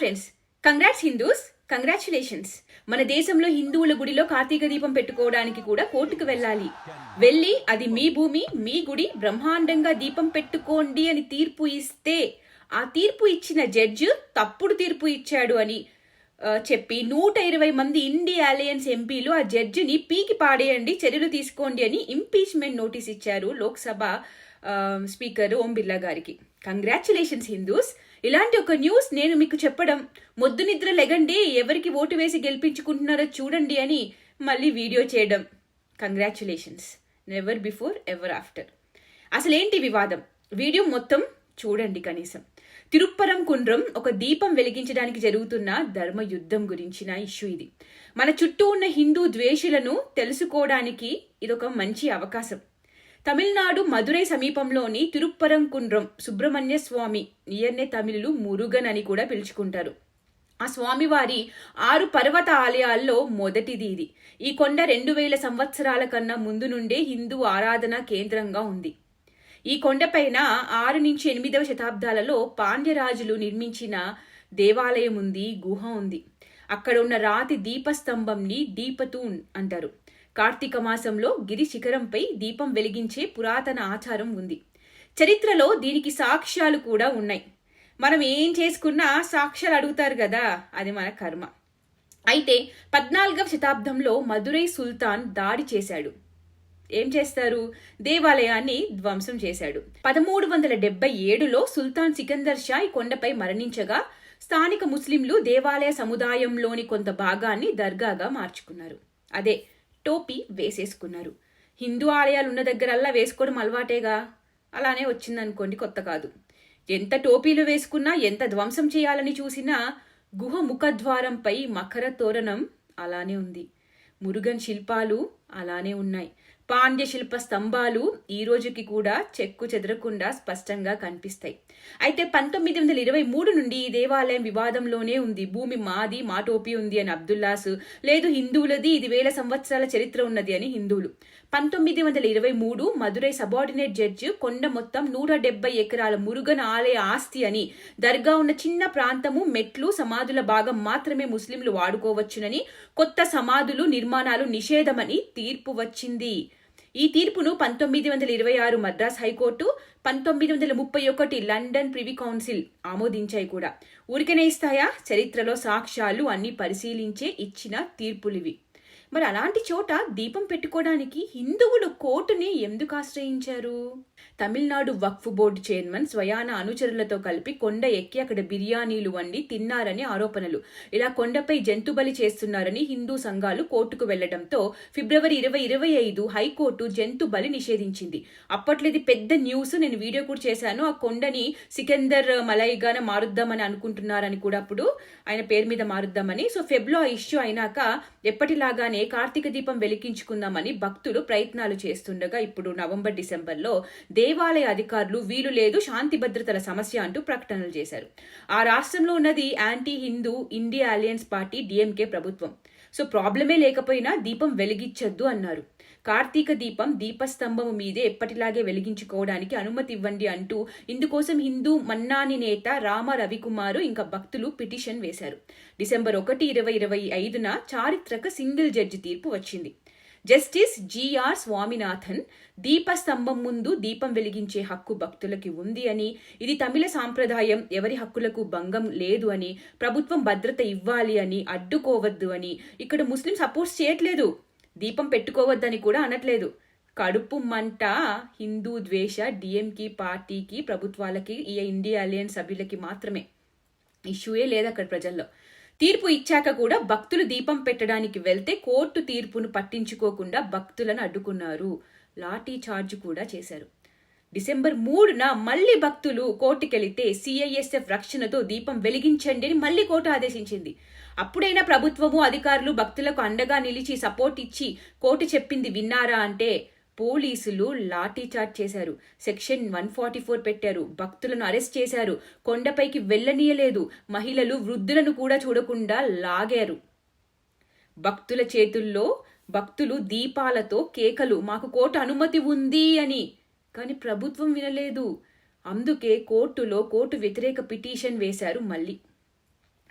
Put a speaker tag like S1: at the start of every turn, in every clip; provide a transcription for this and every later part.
S1: Friends congrats Hindus congratulations మన దేశంలో హిందువుల గుడిలో కార్తీక దీపం పెట్టుకోవడానికి కూడా కోర్టుకు వెళ్ళాలి. వెళ్ళి అది మీ భూమి మీ గుడి బ్రహ్మాండంగా దీపం పెట్టుకోండి అని తీర్పు ఇస్తే ఆ తీర్పు ఇచ్చిన జడ్జి తప్పుడు తీర్పు ఇచ్చాడు అని చెప్పి నూట ఇరవై మంది ఇండియా అలయన్స్ ఎంపీలు ఆ జడ్జిని పీకి పాడేయండి చర్యలు తీసుకోండి అని ఇంపీచ్మెంట్ నోటీస్ ఇచ్చారు లోక్సభ స్పీకర్ ఓం బిర్లా గారికి. కంగ్రాచులేషన్స్ హిందూస్ ఇలాంటి ఒక న్యూస్ నేను మీకు చెప్పడం మొద్దు నిద్ర లెగండి ఎవరికి ఓటు వేసి గెలిపించుకుంటున్నారో చూడండి అని మళ్ళీ వీడియో చేయడం. Congratulations never before ever after అసలేంటి వివాదం? వీడియో మొత్తం చూడండి కనీసం. తిరుప్పరం కుండ్రం ఒక దీపం వెలిగించడానికి జరుగుతున్న ధర్మ యుద్ధం గురించిన ఇష్యూ ఇది. మన చుట్టూ ఉన్న హిందూ ద్వేషులను తెలుసుకోవడానికి ఇదొక మంచి అవకాశం. తమిళనాడు మదురై సమీపంలోని తిరుప్పరంకుండ్రం సుబ్రహ్మణ్య స్వామి ఇయన్నే తమిళులు మురుగన్ అని కూడా పిలుచుకుంటారు. ఆ స్వామివారి ఆరు పర్వత ఆలయాల్లో మొదటిది ఇది. ఈ కొండ రెండు వేల సంవత్సరాల కన్నా ముందు నుండే హిందూ ఆరాధన కేంద్రంగా ఉంది. ఈ కొండపైన ఆరు నుంచి ఎనిమిదవ శతాబ్దాలలో పాండ్యరాజులు నిర్మించిన దేవాలయం ఉంది గుహ ఉంది. అక్కడ ఉన్న రాతి దీపస్తంభంని దీపతూన్ అంటారు. కార్తీక మాసంలో గిరి శిఖరంపై దీపం వెలిగించే పురాతన ఆచారం ఉంది. చరిత్రలో దీనికి సాక్ష్యాలు కూడా ఉన్నాయి. మనం ఏం చేసుకున్నా సాక్ష్యాలు అడుగుతారు కదా అది మన కర్మ. అయితే పద్నాలుగవ శతాబ్దంలో మదురై సుల్తాన్ దాడి చేశాడు. ఏం చేస్తారు? దేవాలయాన్ని ధ్వంసం చేశాడు. పదమూడు వందల డెబ్బై ఏడులో సుల్తాన్ సికందర్ షా ఈ కొండపై మరణించగా స్థానిక ముస్లింలు దేవాలయ సముదాయంలోని కొంత భాగాన్ని దర్గాగా మార్చుకున్నారు. అదే టోపీ వేసేసుకున్నారు. హిందూ ఆలయాలు ఉన్న దగ్గరల్లా వేసుకోవడం అలవాటేగా? అలానే వచ్చిందనుకోండి కొత్త కాదు. ఎంత టోపీలు వేసుకున్నా ఎంత ధ్వంసం చేయాలని చూసినా గుహ ముఖద్వారంపై మకర తోరణం అలానే ఉంది. మురుగన్ శిల్పాలు అలానే ఉన్నాయి. పాండ్య శిల్ప స్తంభాలు ఈ రోజుకి కూడా చెక్కు చెదరకుండా స్పష్టంగా కనిపిస్తాయి. అయితే పంతొమ్మిది వందల ఇరవై మూడు నుండి ఈ దేవాలయం వివాదంలోనే ఉంది. భూమి మాది మా టోపీ ఉంది అని అబ్దుల్లాస్ లేదు హిందువులది ఇది వేల సంవత్సరాల చరిత్ర ఉన్నది అని హిందువులు. పంతొమ్మిది వందల ఇరవై మూడు మదురై సబార్డినేట్ జడ్జి కొండ మొత్తం నూట డెబ్బై ఎకరాల మురుగన్ ఆలయ ఆస్తి అని దర్గా ఉన్న చిన్న ప్రాంతము మెట్లు సమాధుల భాగం మాత్రమే ముస్లింలు వాడుకోవచ్చునని కొత్త సమాధులు నిర్మాణాలు నిషేధమని తీర్పు వచ్చింది. ఈ తీర్పును పంతొమ్మిది వందల ఇరవై ఆరు మద్రాస్ హైకోర్టు పంతొమ్మిది వందల ముప్పై ఒకటి లండన్ ప్రివీ కౌన్సిల్ ఆమోదించాయి కూడా. ఊరికనే ఇస్తాయా? చరిత్రలో సాక్ష్యాలు అన్ని పరిశీలించే ఇచ్చిన తీర్పులివి. మరి అలాంటి చోట దీపం పెట్టుకోవడానికి హిందువులు కోర్టుని ఎందుకు ఆశ్రయించారు? తమిళనాడు వక్ఫ్ బోర్డు చైర్మన్ స్వయాన అనుచరులతో కలిపి కొండ ఎక్కి అక్కడ బిర్యానీలు వండి తిన్నారని ఆరోపణలు. ఇలా కొండపై జంతుబలి చేస్తున్నారని హిందూ సంఘాలు కోర్టుకు వెళ్ళడంతో ఫిబ్రవరి ఇరవై ఇరవై ఐదు హైకోర్టు జంతు బలి నిషేధించింది. అప్పట్లో ఇది పెద్ద న్యూస్ నేను వీడియో కూడా చేశాను. ఆ కొండని సికందర్ మలైగాన మారుద్దామని అనుకుంటున్నారని కూడా అప్పుడు ఆయన పేరు మీద మారుద్దామని. సో ఫెబ్లో ఆ ఇష్యూ అయినాక ఎప్పటిలాగానే కార్తీక దీపం వెలిగించుకుందామని భక్తులు ప్రయత్నాలు చేస్తుండగా ఇప్పుడు నవంబర్ డిసెంబర్లో దేవాలయ అధికారులు వీలు లేదు శాంతి భద్రతల సమస్య అంటూ ప్రకటనలు చేశారు. ఆ రాష్ట్రంలో ఉన్నది anti Hindu India alliance party DMK ప్రభుత్వం. సో ప్రాబ్లమే లేకపోయినా దీపం వెలిగించొద్దు అన్నారు. కార్తీక దీపం దీపస్తంభం మీదే ఎప్పటిలాగే వెలిగించుకోవడానికి అనుమతి ఇవ్వండి అంటూ ఇందుకోసం హిందూ మన్నాని నేత రామ రవికుమారు ఇంకా భక్తులు పిటిషన్ వేశారు. డిసెంబర్ ఒకటి ఇరవై ఇరవై ఐదున చారిత్రక సింగిల్ జడ్జి తీర్పు వచ్చింది. జస్టిస్ జిఆర్ స్వామినాథన్ దీపస్తంభం ముందు దీపం వెలిగించే హక్కు భక్తులకి ఉంది అని ఇది తమిళ సాంప్రదాయం ఎవరి హక్కులకు భంగం లేదు అని ప్రభుత్వం భద్రత ఇవ్వాలి అని అడ్డుకోవద్దు అని. ఇక్కడ ముస్లిం సపోర్ట్స్ చేయట్లేదు. దీపం పెట్టుకోవద్దని కూడా అనట్లేదు. కడుపు మంట హిందూ ద్వేష డిఎంకి పార్టీకి ప్రభుత్వాలకి ఈ ఇండియా అలయన్స్ సభ్యులకి మాత్రమే. ఇష్యూయే లేదు అక్కడ ప్రజల్లో. తీర్పు ఇచ్చాక కూడా భక్తులు దీపం పెట్టడానికి వెళ్తే కోర్టు తీర్పును పట్టించుకోకుండా భక్తులను అడ్డుకున్నారు. లాఠీ చార్జ్ కూడా చేశారు. డిసెంబర్ మూడున మళ్ళీ భక్తులు కోర్టుకెళితే సిఐఎస్ఎఫ్ రక్షణతో దీపం వెలిగించండి అని మళ్ళీ కోర్టు ఆదేశించింది. అప్పుడైనా ప్రభుత్వము అధికారులు భక్తులకు అండగా నిలిచి సపోర్ట్ ఇచ్చి కోర్టు చెప్పింది విన్నారా అంటే పోలీసులు లాఠీచార్జ్ చేశారు. సెక్షన్ వన్ ఫార్టీ ఫోర్ పెట్టారు. భక్తులను అరెస్ట్ చేశారు. కొండపైకి వెళ్ళనీయలేదు. మహిళలు వృద్ధులను కూడా చూడకుండా లాగారు. భక్తుల చేతుల్లో భక్తులు దీపాలతో కేకలు మాకు కోర్టు అనుమతి ఉంది అని. కానీ ప్రభుత్వం వినలేదు. అందుకే కోర్టులో కోర్టు వ్యతిరేక పిటిషన్ వేశారు మళ్ళీ.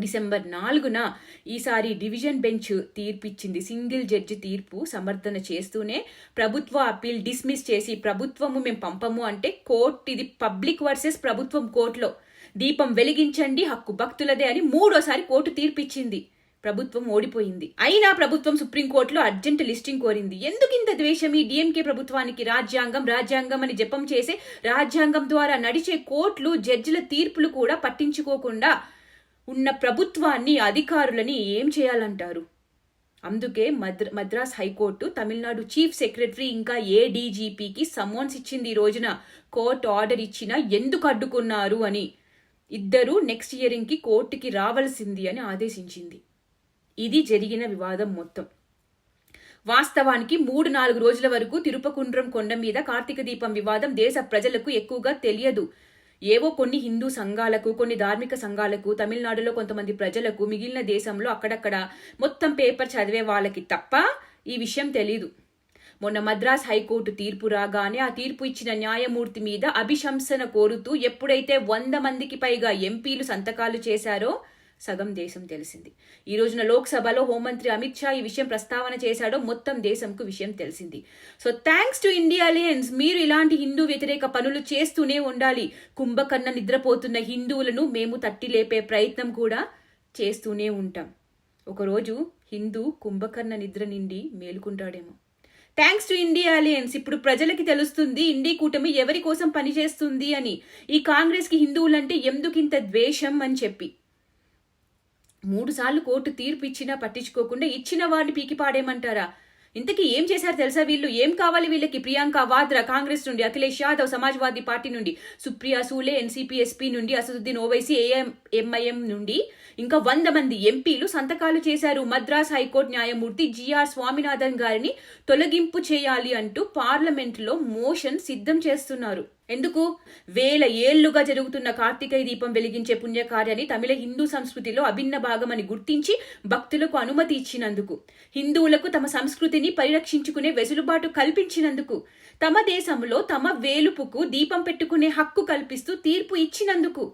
S1: డిసెంబర్ నాలుగున ఈసారి డివిజన్ బెంచ్ తీర్పిచ్చింది. సింగిల్ జడ్జి తీర్పు సమర్థన చేస్తూనే ప్రభుత్వ అప్పీల్ డిస్మిస్ చేసి ప్రభుత్వము మేము పంపము అంటే కోర్టు ఇది పబ్లిక్ వర్సెస్ ప్రభుత్వం కోర్టులో. దీపం వెలిగించండి హక్కు భక్తులదే అని మూడోసారి కోర్టు తీర్పిచ్చింది. ప్రభుత్వం ఓడిపోయింది. అయినా ప్రభుత్వం సుప్రీంకోర్టులో అర్జెంట్ లిస్టింగ్ కోరింది. ఎందుకు ఇంత ద్వేషం? ఈ డిఎంకే ప్రభుత్వానికి రాజ్యాంగం రాజ్యాంగం అని జపం చేసే రాజ్యాంగం ద్వారా నడిచే కోర్టులు జడ్జిల తీర్పులు కూడా పట్టించుకోకుండా ఉన్న ప్రభుత్వాన్ని అధికారులని ఏం చేయాలంటారు? అందుకే Madra Madras high court Tamil Nadu chief secretary ఇంకా ఏడీజీపీకి సమ్మోన్స్ ఇచ్చింది ఈ రోజున. కోర్టు ఆర్డర్ ఇచ్చినా ఎందుకు అడ్డుకున్నారు అని. ఇద్దరూ నెక్స్ట్ ఇయరింగ్కి కోర్టుకి రావాల్సింది అని ఆదేశించింది. ఇది జరిగిన వివాదం మొత్తం. వాస్తవానికి మూడు నాలుగు రోజుల వరకు తిరుపకుండ్రం కొండ మీద కార్తీక దీపం వివాదం దేశ ప్రజలకు ఎక్కువగా తెలియదు. ఏవో కొన్ని హిందూ సంఘాలకు కొన్ని ధార్మిక సంఘాలకు తమిళనాడులో కొంతమంది ప్రజలకు మిగిలిన దేశంలో అక్కడక్కడ మొత్తం పేపర్ చదివే వాళ్ళకి తప్ప ఈ విషయం తెలీదు. మొన్న మద్రాస్ హైకోర్టు తీర్పు రాగానే ఆ తీర్పు ఇచ్చిన న్యాయమూర్తి మీద అభిశంసన కోరుతూ ఎప్పుడైతే వంద మందికి పైగా ఎంపీలు సంతకాలు చేశారో సగం దేశం తెలిసింది. ఈ రోజున లోక్సభలో హోంమంత్రి అమిత్ షా ఈ విషయం ప్రస్తావన చేశాడో మొత్తం దేశంకు విషయం తెలిసింది. So thanks to India alliance మీరు ఇలాంటి హిందూ వ్యతిరేక పనులు చేస్తూనే ఉండాలి. కుంభకర్ణ నిద్రపోతున్న హిందువులను మేము తట్టి లేపే ప్రయత్నం కూడా చేస్తూనే ఉంటాం. ఒకరోజు హిందూ కుంభకర్ణ నిద్ర నిండి మేలుకుంటాడేమో. థ్యాంక్స్ టు ఇండియా అలయన్స్ ఇప్పుడు ప్రజలకి తెలుస్తుంది ఇండి కూటమి ఎవరి కోసం పనిచేస్తుంది అని. ఈ కాంగ్రెస్కి హిందువులంటే ఎందుకింత ద్వేషం అని చెప్పి. మూడుసార్లు కోర్టు తీర్పు ఇచ్చినా పట్టించుకోకుండా ఇచ్చిన వాడిని పీకి పాడేమంటారా ఇంతకీ ఏం చేశారు తెలుసా వీళ్ళు? ఏం కావాలి వీళ్ళకి? ప్రియాంక వాద్రా కాంగ్రెస్ నుండి అఖిలేష్ యాదవ్ సమాజ్వాదీ పార్టీ నుండి సుప్రియా సూలే ఎన్సీపీ ఎస్పీ నుండి అసదుద్దీన్ ఓవైసీ ఏఎం ఎంఐఎం నుండి ఇంకా వంద మంది ఎంపీలు సంతకాలు చేశారు. మద్రాస్ హైకోర్టు న్యాయమూర్తి జిఆర్ స్వామినాథన్ గారిని తొలగింపు చేయాలి అంటూ పార్లమెంట్లో మోషన్ సిద్ధం చేస్తున్నారు. ఎందుకు? వేల ఏళ్ళుగా జరుగుతున్న కార్తీక దీపం వెలిగించే పుణ్యకార్యాన్ని తమిళ హిందూ సంస్కృతిలో అభిన్న భాగమని గుర్తించి భక్తులకు అనుమతి ఇచ్చినందుకు హిందువులకు తమ సంస్కృతిని పరిరక్షించుకునే వెసులుబాటు కల్పించినందుకు తమ దేశంలో తమ వేలుపుకు దీపం పెట్టుకునే హక్కు కల్పిస్తూ తీర్పు ఇచ్చినందుకు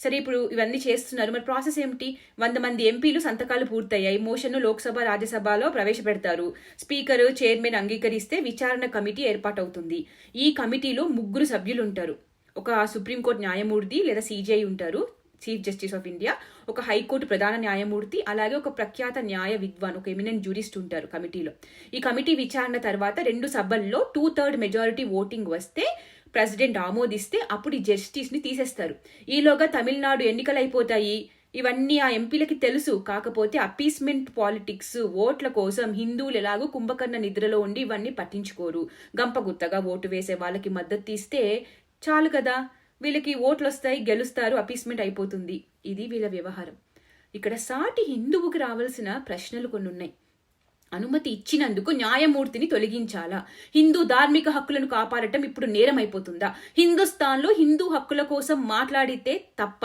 S1: సరే ఇప్పుడు ఇవన్నీ చేస్తున్నారు. మరి ప్రాసెస్ ఏమిటి? వంద మంది ఎంపీలు సంతకాలు పూర్తయ్యాయి. మోషన్ను లోక్సభ రాజ్యసభలో ప్రవేశపెడతారు. స్పీకర్ చైర్మన్ అంగీకరిస్తే విచారణ కమిటీ ఏర్పాటవుతుంది. ఈ కమిటీలో ముగ్గురు సభ్యులు ఉంటారు ఒక సుప్రీంకోర్టు న్యాయమూర్తి లేదా సీజీఐ ఉంటారు చీఫ్ జస్టిస్ ఆఫ్ ఇండియా. ఒక హైకోర్టు ప్రధాన న్యాయమూర్తి అలాగే ఒక ప్రఖ్యాత న్యాయ విద్వాన్ ఒక ఎమినెంట్ జూరిస్ట్ ఉంటారు కమిటీలో. ఈ కమిటీ విచారణ తర్వాత రెండు సభల్లో టూ థర్డ్ మెజారిటీ ఓటింగ్ వస్తే ప్రెసిడెంట్ ఆమోదిస్తే అప్పుడు ఈ జస్టిస్ని తీసేస్తారు. ఈలోగా తమిళనాడు ఎన్నికలు అయిపోతాయి ఇవన్నీ ఆ ఎంపీలకి తెలుసు. కాకపోతే అపీస్మెంట్ పాలిటిక్స్ ఓట్ల కోసం హిందువులు ఎలాగో కుంభకర్ణ నిద్రలో ఉండి ఇవన్నీ పట్టించుకోరు. గంపగుత్తగా ఓటు వేసే వాళ్ళకి మద్దతు ఇస్తే చాలు కదా. వీళ్ళకి ఓట్లు వస్తాయి గెలుస్తారు అపీస్మెంట్ అయిపోతుంది. ఇది వీళ్ళ వ్యవహారం. ఇక్కడ సాటి హిందువుకి రావాల్సిన ప్రశ్నలు కొన్ని ఉన్నాయి అనుమతి ఇచ్చినందుకు న్యాయమూర్తిని తొలగించాలా? హిందూ ధార్మిక హక్కులను కాపాడటం ఇప్పుడు నేరం అయిపోతుందా హిందుస్థాన్లో హిందూ హక్కుల కోసం మాట్లాడితే తప్ప.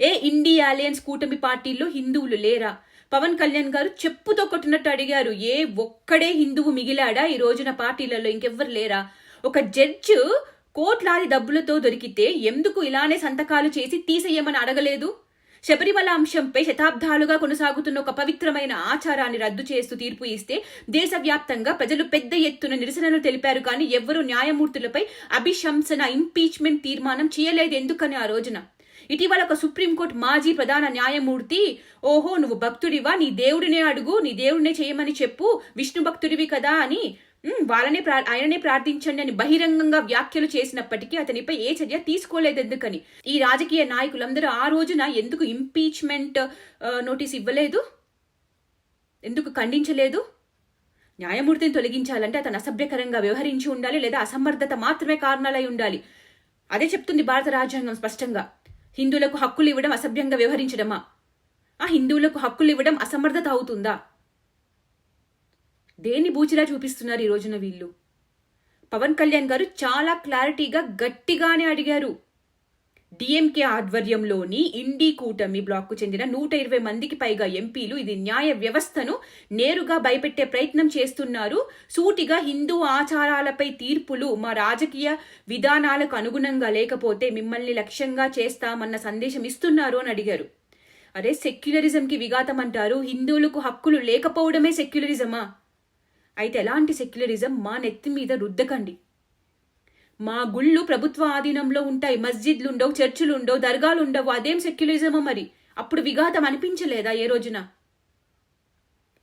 S1: ఏ ఇండి అలయన్స్ కూటమి పార్టీల్లో హిందువులు లేరా? పవన్ కళ్యాణ్ గారు చెప్పుతో కొట్టినట్టు అడిగారు. ఏ ఒక్కడే హిందువు మిగిలాడా? ఈ రోజున పార్టీలలో ఇంకెవ్వరు లేరా? ఒక జడ్జ్ కోట్లాది డబ్బులతో దొరికితే ఎందుకు ఇలానే సంతకాలు చేసి తీసేయమని అడగలేదు? శబరిమల అంశంపై శతాబ్దాలుగా కొనసాగుతున్న ఒక పవిత్రమైన ఆచారాన్ని రద్దు చేస్తూ తీర్పు ఇస్తే దేశవ్యాప్తంగా ప్రజలు పెద్ద ఎత్తున నిరసనలు తెలిపారు. కానీ ఎవ్వరూ న్యాయమూర్తులపై అభిశంసన ఇంపీచ్మెంట్ తీర్మానం చేయలేదు. ఎందుకని ఆ రోజున? ఇటీవల ఒక సుప్రీంకోర్టు మాజీ ప్రధాన న్యాయమూర్తి ఓహో నువ్వు భక్తుడివా? నీ దేవుడినే అడుగు నీ దేవుడినే చేయమని చెప్పు విష్ణు భక్తుడివి కదా అని వాళ్ళనే ప్రా ఆయననే ప్రార్థించండి అని బహిరంగంగా వ్యాఖ్యలు చేసినప్పటికీ అతనిపై ఏ చర్య తీసుకోలేదు ఎందుకని? ఈ రాజకీయ నాయకులందరూ ఆ రోజున ఎందుకు ఇంపీచ్మెంట్ నోటీస్ ఇవ్వలేదు? ఎందుకు ఖండించలేదు? న్యాయమూర్తిని తొలగించాలంటే అతను అసభ్యకరంగా వ్యవహరించి ఉండాలి లేదా అసమర్థత మాత్రమే కారణాలై ఉండాలి. అదే చెప్తుంది భారత రాజ్యాంగం స్పష్టంగా. హిందువులకు హక్కులు ఇవ్వడం అసభ్యంగా వ్యవహరించడమా? ఆ హిందువులకు హక్కులు ఇవ్వడం అసమర్థత అవుతుందా? దేన్ని బూచిలా చూపిస్తున్నారు ఈ రోజున వీళ్ళు? పవన్ కళ్యాణ్ గారు చాలా క్లారిటీగా గట్టిగానే అడిగారు. డిఎంకే ఆధ్వర్యంలోని ఇండి కూటమి బ్లాక్కు చెందిన నూట ఇరవై మందికి పైగా ఎంపీలు ఇది న్యాయ వ్యవస్థను నేరుగా భయపెట్టే ప్రయత్నం చేస్తున్నారు. సూటిగా హిందూ ఆచారాలపై తీర్పులు మా రాజకీయ విధానాలకు అనుగుణంగా లేకపోతే మిమ్మల్ని లక్ష్యంగా చేస్తామన్న సందేశం ఇస్తున్నారు అని అడిగారు. అరే సెక్యులరిజంకి విఘాతం అంటారు హిందువులకు హక్కులు లేకపోవడమే సెక్యులరిజమా? అయితే ఎలాంటి సెక్యులరిజం మా నెత్తి మీద రుద్దకండి. మా గుళ్ళు ప్రభుత్వ ఆధీనంలో ఉంటాయి మస్జిద్లు ఉండవు చర్చిలు ఉండవు దర్గాలు ఉండవు అదేం సెక్యులరిజమో మరి? అప్పుడు విఘాతం అనిపించలేదా ఏ రోజున?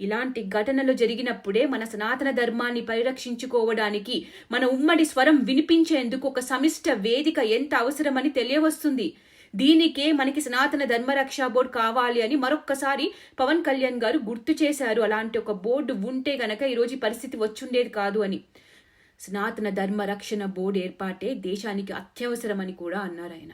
S1: ఇలాంటి ఘటనలు జరిగినప్పుడే మన సనాతన ధర్మాన్ని పరిరక్షించుకోవడానికి మన ఉమ్మడి స్వరం వినిపించేందుకు ఒక సమిష్ట వేదిక ఎంత అవసరమని తెలియవస్తుంది. దీనికే మనకి సనాతన ధర్మరక్ష బోర్డు కావాలి అని మరొక్కసారి పవన్ కళ్యాణ్ గారు గుర్తు చేశారు. అలాంటి ఒక బోర్డు ఉంటే గనక ఈరోజు పరిస్థితి వచ్చుండేది కాదు అని. సనాతన ధర్మ రక్షణ బోర్డు ఏర్పాటే దేశానికి అత్యవసరమని కూడా అన్నారు ఆయన.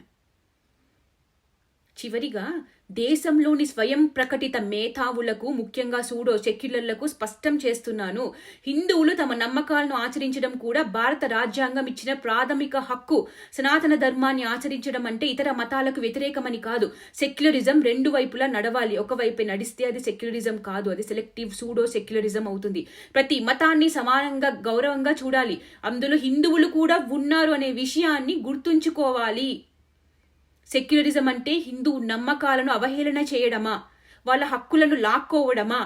S1: చివరిగా దేశంలోని స్వయం ప్రకటిత మేధావులకు ముఖ్యంగా సూడో సెక్యులర్లకు స్పష్టం చేస్తున్నాను. హిందువులు తమ నమ్మకాలను ఆచరించడం కూడా భారత రాజ్యాంగం ఇచ్చిన ప్రాథమిక హక్కు. సనాతన ధర్మాన్ని ఆచరించడం అంటే ఇతర మతాలకు వ్యతిరేకమని కాదు. సెక్యులరిజం రెండు వైపులా నడవాలి. ఒకవైపే నడిస్తే అది సెక్యులరిజం కాదు. అది సెలెక్టివ్ సూడో సెక్యులరిజం అవుతుంది. ప్రతి మతాన్ని సమానంగా గౌరవంగా చూడాలి. అందులో హిందువులు కూడా ఉన్నారు అనే విషయాన్ని గుర్తుంచుకోవాలి. సెక్యులరిజం అంటే హిందూ నమ్మకాలను అవహేళన చేయడమా? వాళ్ళ హక్కులను లాక్కోవడమా?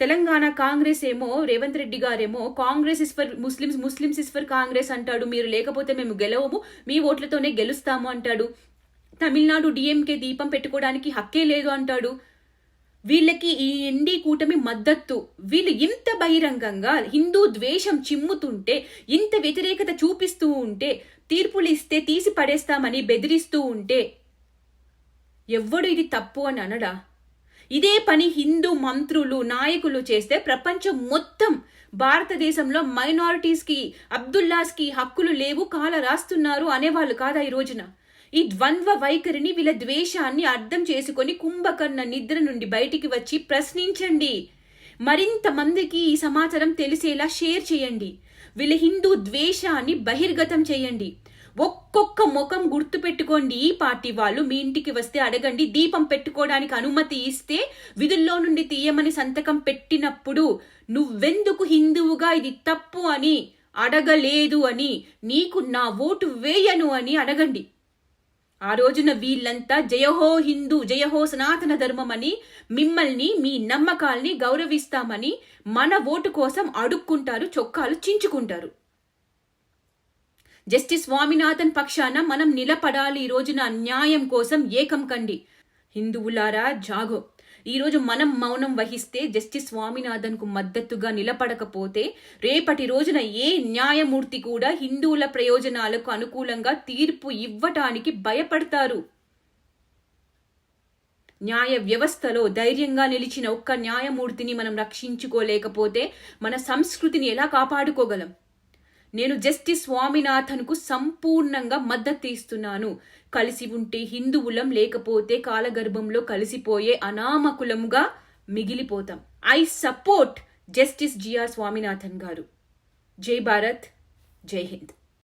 S1: తెలంగాణ కాంగ్రెస్ ఏమో రేవంత్ రెడ్డి గారేమో Congress is for Muslims Muslims is for Congress అంటాడు. మీరు లేకపోతే మేము గెలవము మీ ఓట్లతోనే గెలుస్తాము అంటాడు. తమిళనాడు డిఎంకే దీపం పెట్టుకోవడానికి హక్కే లేదు అంటాడు. వీళ్ళకి ఈ ఎన్డీ కూటమి మద్దతు. వీళ్ళు ఇంత బహిరంగంగా హిందూ ద్వేషం చిమ్ముతుంటే ఇంత వ్యతిరేకత చూపిస్తూ ఉంటే తీర్పులు ఇస్తే తీసి పడేస్తామని బెదిరిస్తూ ఉంటే ఎవ్వడు ఇది తప్పు అని అనడా? ఇదే పని హిందూ మంత్రులు నాయకులు చేస్తే ప్రపంచం మొత్తం భారతదేశంలో మైనారిటీస్కి అబ్దుల్లాస్కి హక్కులు లేవు కాల రాస్తున్నారు అనేవాళ్ళు కాదా ఈ రోజున? ఈ ద్వంద్వ వైఖరిని వీళ్ళ ద్వేషాన్ని అర్థం చేసుకొని కుంభకర్ణ నిద్ర నుండి బయటికి వచ్చి ప్రశ్నించండి. మరింత మందికి ఈ సమాచారం తెలిసేలా షేర్ చేయండి. వీళ్ళ హిందూ ద్వేషాన్ని బహిర్గతం చేయండి. ఒక్కొక్క ముఖం గుర్తు పెట్టుకోండి ఈ పార్టీ వాళ్ళు మీ ఇంటికి వస్తే అడగండి. దీపం పెట్టుకోవడానికి అనుమతి ఇస్తే విధుల్లో నుండి తీయమని సంతకం పెట్టినప్పుడు నువ్వెందుకు హిందువుగా ఇది తప్పు అని అడగలేదు అని నీకు నా ఓటు వేయను అని అడగండి. ఆ రోజున వీళ్ళంతా జయహో హిందూ జయహో సనాతన ధర్మం అని మిమ్మల్ని మీ నమ్మకాల్ని గౌరవిస్తామని మన ఓటు కోసం అడుక్కుంటారు చొక్కాలు చించుకుంటారు. జస్టిస్ స్వామినాథన్ పక్షాన మనం నిలబడాలి ఈ రోజున న్యాయం కోసం ఏకం కండి. హిందువులారా జాగో ఈరోజు మనం మౌనం వహిస్తే జస్టిస్ స్వామినాథన్కు మద్దతుగా నిలబడకపోతే రేపటి రోజున ఏ న్యాయమూర్తి కూడా హిందువుల ప్రయోజనాలకు అనుకూలంగా తీర్పు ఇవ్వటానికి భయపడతారు. న్యాయ వ్యవస్థలో ధైర్యంగా నిలిచిన ఒక్క న్యాయమూర్తిని మనం రక్షించుకోలేకపోతే మన సంస్కృతిని ఎలా కాపాడుకోగలం? నేను జస్టిస్ స్వామినాథన్కు సంపూర్ణంగా మద్దతు ఇస్తున్నాను. కలిసి ఉంటే హిందువులం లేకపోతే కాలగర్భంలో కలిసిపోయే అనామకులముగా మిగిలిపోతాం. I support justice GR Swaminathan గారు. జై భారత్ జై హింద్.